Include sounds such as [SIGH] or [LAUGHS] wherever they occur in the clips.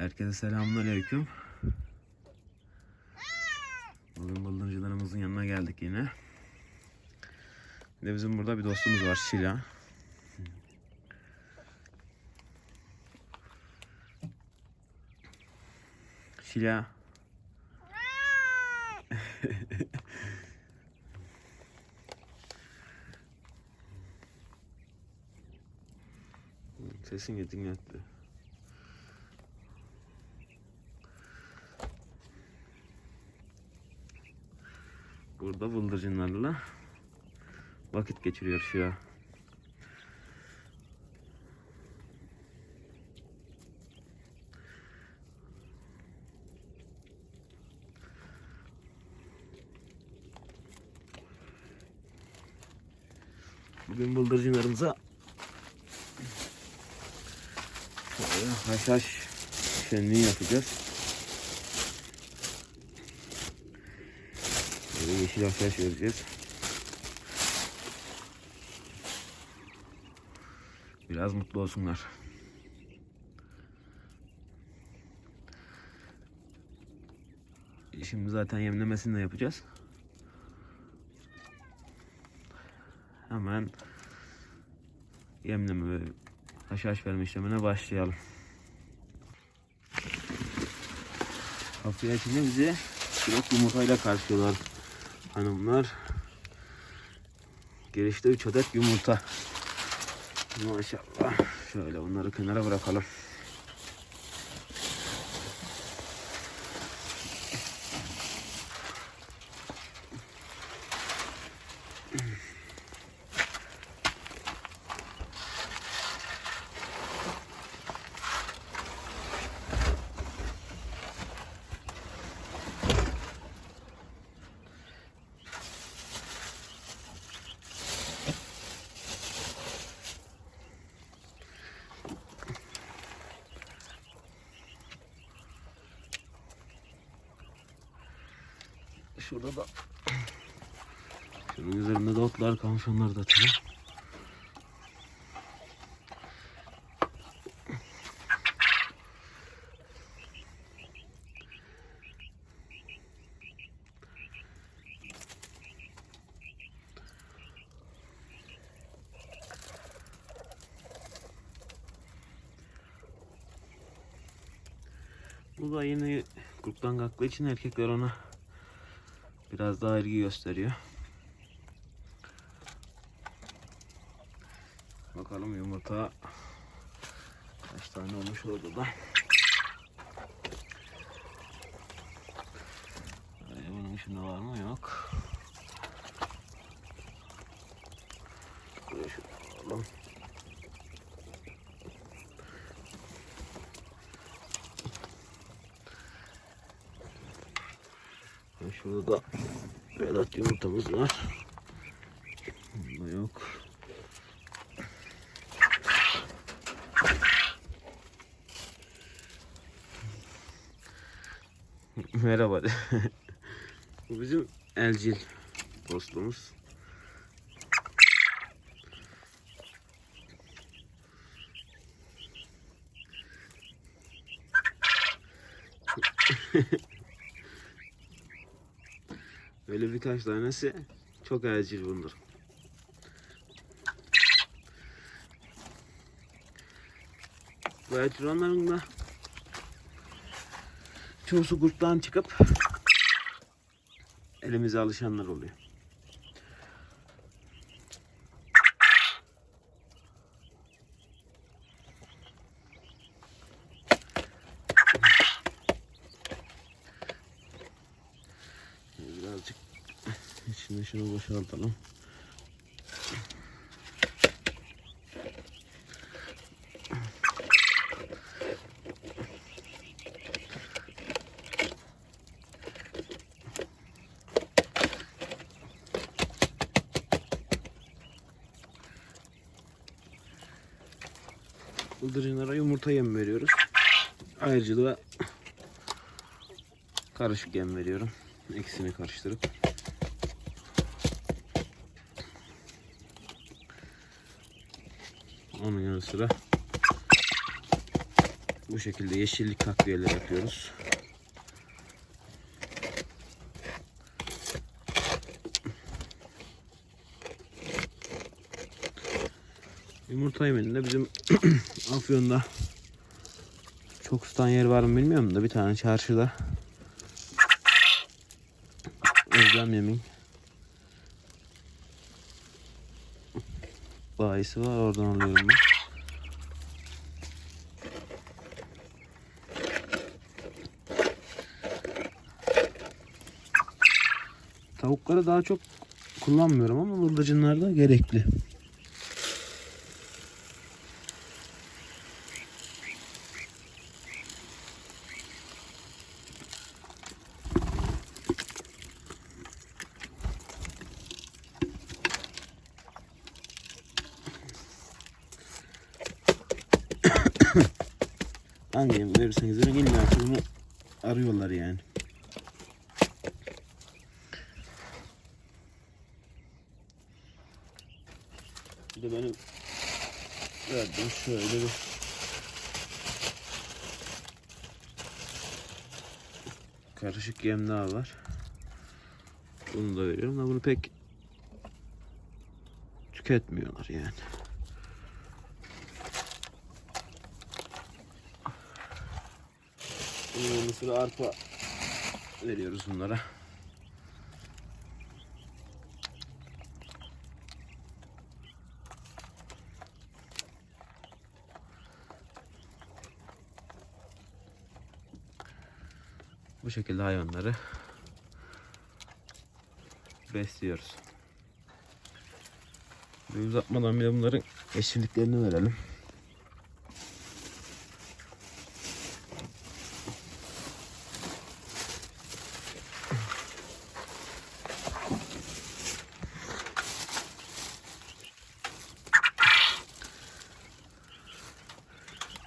Herkese selamünaleyküm. Bugün bıldırcılarımızın yanına geldik yine. Bir de bizim burada bir dostumuz var Şila. Şila. [LAUGHS] Sesin gittin yattı. Burada bıldırcınlarla vakit geçiriyor şu an. Bugün bıldırcınlarımıza haşhaş şenliği yapacağız. Böyle yeşil haşhaş vereceğiz. Biraz mutlu olsunlar. Şimdi zaten yemlemesini de yapacağız. Hemen yemleme ve haşhaş verme işlemine başlayalım. Kapıya içinde bizi direkt yumurtayla karşılıyorlar hanımlar. Girişte 3 adet yumurta. Maşallah. Şöyle bunları kenara bırakalım. Şurada da şunun üzerinde de otlar kalmış onları da atalım. Bu da yeni kurttan kalktığı için erkekler ona Biraz daha ilgi gösteriyor. Bakalım yumurta kaç tane olmuş orada da. Ee, bunun içinde var mı? Yok. Buraya şunu alalım. Şurada da Vedat yumurtamız var. Bunda yok. Merhaba. Bu bizim elcil dostumuz. Böyle birkaç tanesi çok acil bunlar. Bu acılanların da çoğusu kurttan çıkıp elimize alışanlar oluyor. Birazcık içinde şunu boşaltalım. Bıldırcınlara yumurta yem veriyoruz. Ayrıca da karışık yem veriyorum. İkisini karıştırıp. Onun yanı sıra Bu şekilde yeşillik takviyeleri yapıyoruz. Yumurta yemeninde bizim [CLEARS THROAT] Afyon'da çok stan yer var mı bilmiyorum da bir tane çarşıda Özlem Yemin bayisi var oradan alıyorum ben. Tavukları daha çok kullanmıyorum ama bıldırcınlarda gerekli. Yem verirseniz illa bunu arıyorlar yani. Bir de benim verdiğim şöyle bir karışık yem daha var. Bunu da veriyorum da bunu pek tüketmiyorlar yani. Bunun yanı sıra arpa veriyoruz bunlara. Bu şekilde hayvanları besliyoruz. Bir uzatmadan bile bunların yeşilliklerini verelim.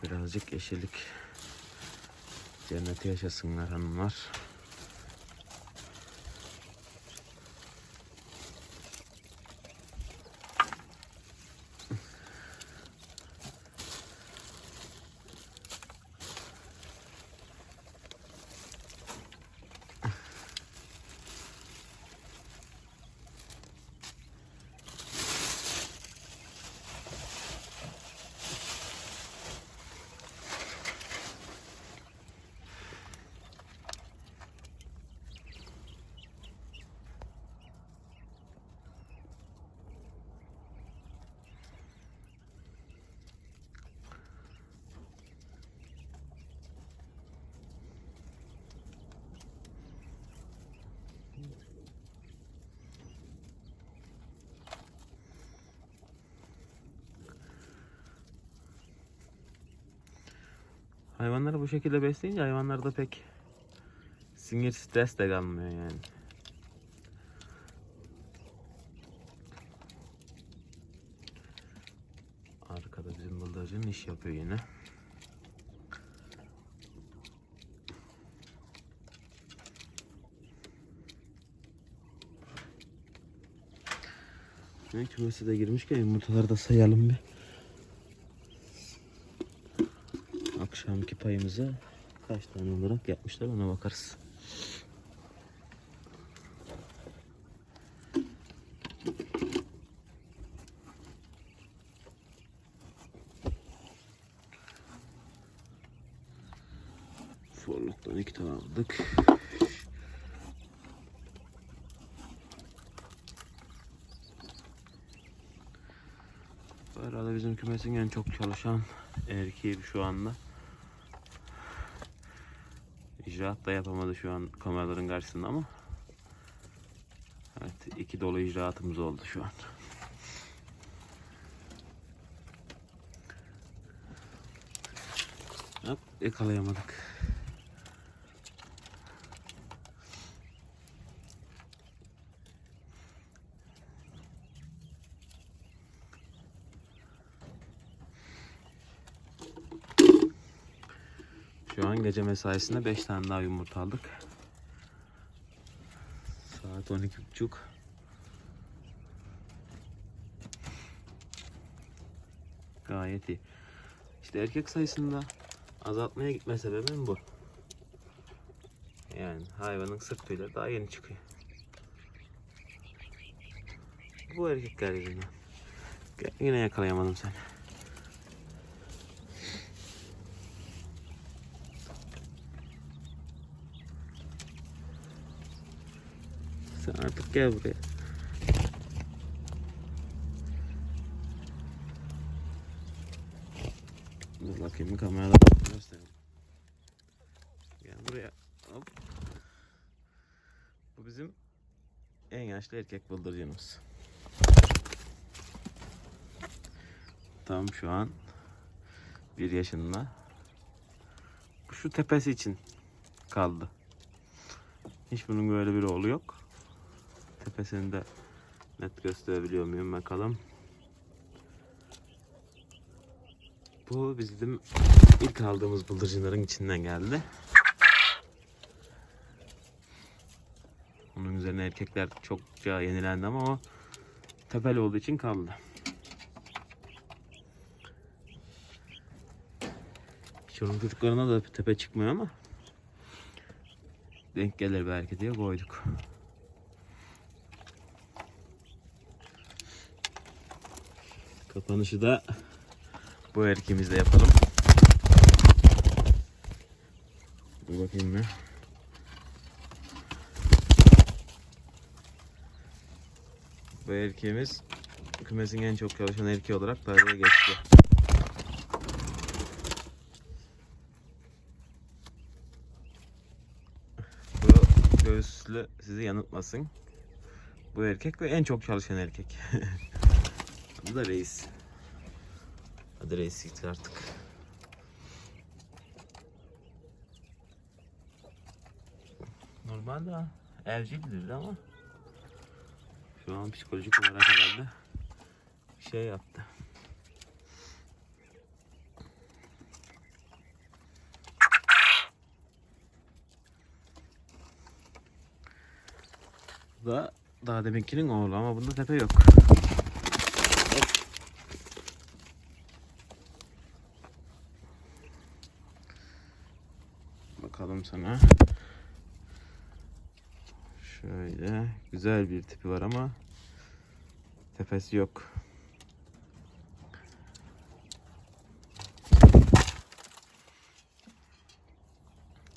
Birazcık yeşillik cenneti yaşasınlar hanımlar. Hayvanları bu şekilde besleyince hayvanlarda pek sinir stres de kalmıyor yani. Arkada bizim bıldırcın iş yapıyor yine. Ne kümesi de girmişken yumurtaları da sayalım bir. Payımıza kaç tane olarak yapmışlar ona bakarız. Forluktan iki tane aldık. Herhalde bizim kümesin en çok çalışan erkeği şu anda. İcraat da yapamadı şu an kameraların karşısında ama Evet iki dolu icraatımız oldu şu an. Hop yakalayamadık. An gece mesaisinde 5 tane daha yumurta aldık. Saat 12.30. Gayet iyi. İşte erkek sayısında Azaltmaya gitme sebebim bu. Yani hayvanın sırtıyla daha yeni çıkıyor. Bu erkekler yüzünden. Yine yakalayamadım seni. Sen artık gel buraya. Dur bakayım kamerada göstereyim. Gel buraya. Hop. Bu bizim en yaşlı erkek bıldırcınımız. Tam şu an bir yaşında. Bu şu tepesi için kaldı. Hiç bunun böyle bir oğlu yok. Tepesini de net gösterebiliyor muyum bakalım. Bu bizim ilk aldığımız bıldırcınların içinden geldi. Onun üzerine erkekler çokça yenilendi ama o tepeli olduğu için kaldı. Hiç onun çocuklarına da tepe çıkmıyor ama denk gelir belki diye koyduk. Kapanışı da bu erkeğimizle yapalım. Dur bakayım bir. Bu erkeğimiz kümesin en çok çalışan erkeği olarak tarihe geçti. Bu göğüslü sizi yanıltmasın. Bu erkek ve en çok çalışan erkek. [LAUGHS] Bu da reis. Hadi reis git artık. Normalde evcildir ama şu an psikolojik olarak herhalde şey yaptı. Bu da daha deminkinin oğlu ama bunda tepe yok. Bakalım sana. Şöyle güzel bir tipi var ama tepesi yok.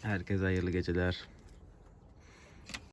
Herkese hayırlı geceler.